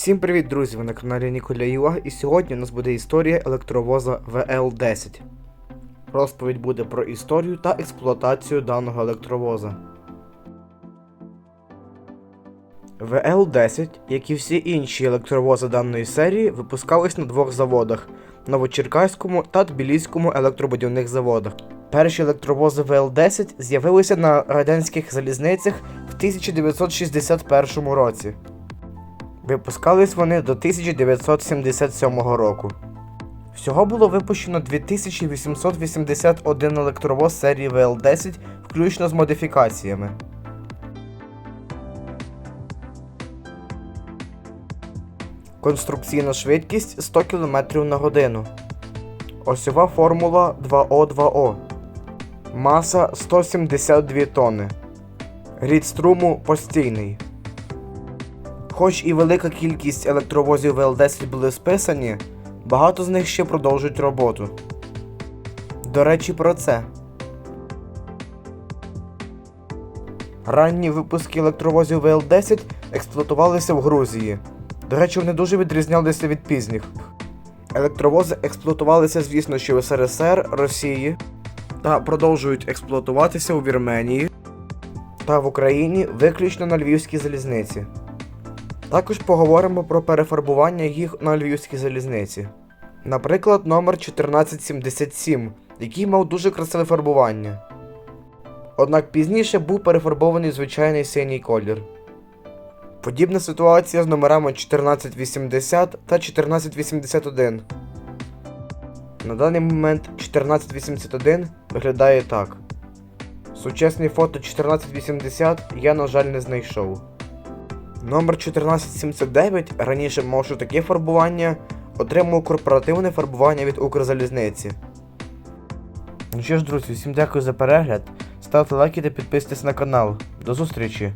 Всім привіт, друзі! Ви на каналі Ніколя Юа, і сьогодні у нас буде історія електровоза ВЛ-10. Розповідь буде про історію та експлуатацію даного електровоза. ВЛ-10, як і всі інші електровози даної серії, випускались на двох заводах Новочеркаському та Тбіліському електробудівних заводах. Перші електровози ВЛ-10 з'явилися на радянських залізницях в 1961 році. Випускались вони до 1977 року. Всього було випущено 2881 електровоз серії ВЛ-10, включно з модифікаціями. Конструкційна швидкість 100 км на годину. Осьова формула 2О2О. Маса 172 тонни. Рід струму постійний. Хоч і велика кількість електровозів ВЛ-10 були списані, багато з них ще продовжують роботу. До речі, про це. Ранні випуски електровозів ВЛ-10 експлуатувалися в Грузії. До речі, вони дуже відрізнялися від пізніх. Електровози експлуатувалися, звісно, що в СРСР, Росії та продовжують експлуатуватися у Вірменії та в Україні виключно на Львівській залізниці. Також поговоримо про перефарбування їх на львівській залізниці. Наприклад, номер 1477, який мав дуже красиве фарбування. Однак пізніше був перефарбований звичайний синій колір. Подібна ситуація з номерами 1480 та 1481. На даний момент 1481 виглядає так. Сучасні фото 1480 я, на жаль, не знайшов. Номер 1479, раніше мавши таке фарбування, отримав корпоративне фарбування від Укрзалізниці. Ну що ж, друзі, всім дякую за перегляд. Ставте лайки та підписуйтесь на канал. До зустрічі!